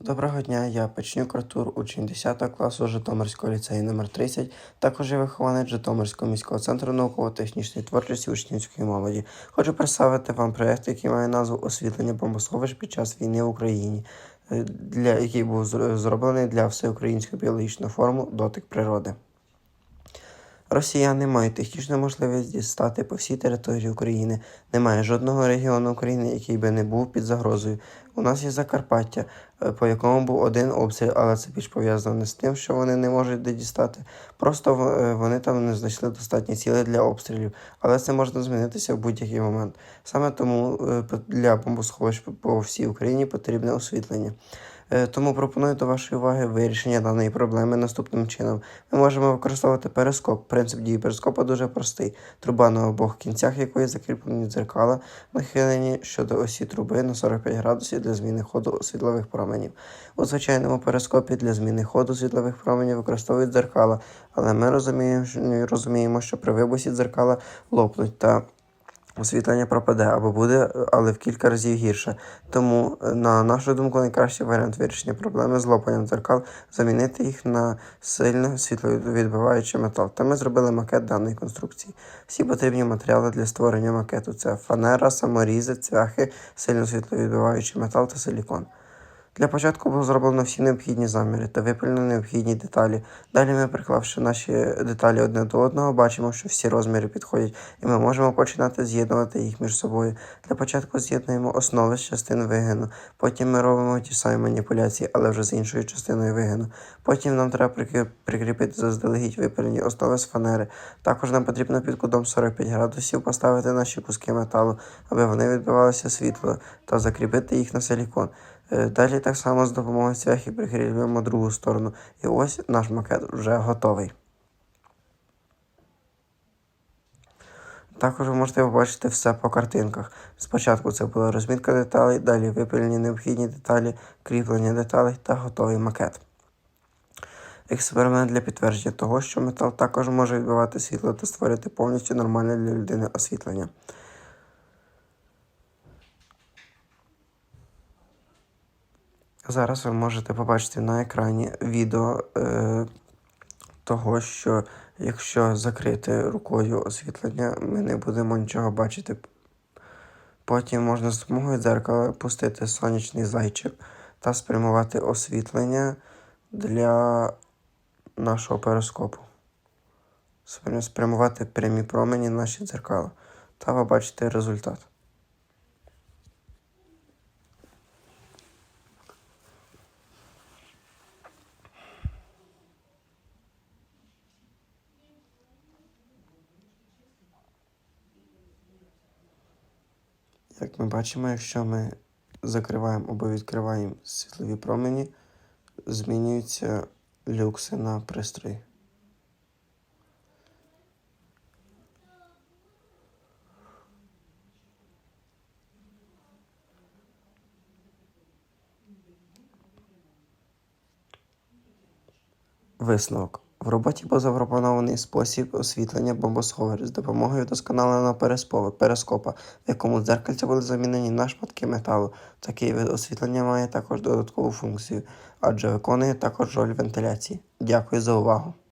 Доброго дня, я Печнюк Артур, учень 10 класу Житомирського ліцею номер 30 також є вихованець Житомирського міського центру науково-технічної творчості учнівської молоді. Хочу представити вам проєкт, який має назву Освітлення бомбосховищ під час війни в Україні, е, для, який був зроблений для всеукраїнського біологічного форуму Дотик природи. Росіяни мають технічну можливість дістати по всій території України. Немає жодного регіону України, який би не був під загрозою. У нас є Закарпаття, е, по якому був один обстріл, але це більш пов'язано з тим, що вони не можуть де дістати. Просто е, вони там не знайшли достатні цілі для обстрілів, але це можна змінитися в будь-який момент. Саме тому е, для бомбосховищ по всій Україні потрібне освітлення. Е, Тому пропоную до вашої уваги вирішення даної проблеми наступним чином. Ми можемо використовувати перископ. Принцип дії перископа дуже простий. Труба на обох кінцях якої закріплені дзеркала, нахилені щодо осі труби на 45 градусів для зміни ходу світлових променів. У звичайному перископі для зміни ходу світлових променів використовують дзеркала, але ми розуміємо, розуміємо, що при вибусі дзеркала лопнуть та освітлення пропаде або буде, але в кілька разів гірше. Тому, е, на нашу думку, найкращий варіант вирішення проблеми з лопанням дзеркал замінити їх на сильно світловідбиваючий метал. Та ми зробили макет даної конструкції. Всі потрібні матеріали для створення макету це фанера, саморізи, цвяхи, сильно світловідбиваючий метал та силікон. Для початку було зроблено всі необхідні заміри та випилено необхідні деталі. Далі ми, приклавши наші деталі одне до одного, бачимо, що всі розміри підходять, і ми можемо починати з'єднувати їх між собою. Для початку з'єднуємо основи з частин вигину. Потім ми робимо ті самі маніпуляції, але вже з іншою частиною вигину. Потім нам треба прикріпити заздалегідь випилені основи з фанери. Також нам потрібно під кутом 45 градусів поставити наші куски металу, аби вони відбивалися світло, та закріпити їх на силікон. Е, Далі так само з допомогою цвяхів прикріплюємо другу сторону. І ось наш макет вже готовий. Також ви можете побачити все по картинках. Спочатку це була розмітка деталей, далі випилені необхідні деталі, кріплення деталей та готовий макет. Експеримент для підтвердження того, що метал також може відбивати світло та створити повністю нормальне для людини освітлення. Зараз ви можете побачити на екрані відео е, того, що якщо закрити рукою освітлення, ми не будемо нічого бачити. Потім можна з допомогою дзеркала пустити сонячний зайчик та спрямувати освітлення для нашого перископу. Спрямувати прямі промені наші дзеркала. Та ви бачите результат. Як ми бачимо, якщо ми закриваємо або відкриваємо світлові промені, змінюються люкси на пристрої. Висновок. В роботі був запропонований спосіб освітлення бомбосховищ з допомогою вдосконаленого переспо- перископа, в якому дзеркальця були замінені на шматки металу. Такий вид освітлення має також додаткову функцію, адже виконує також роль вентиляції. Дякую за увагу.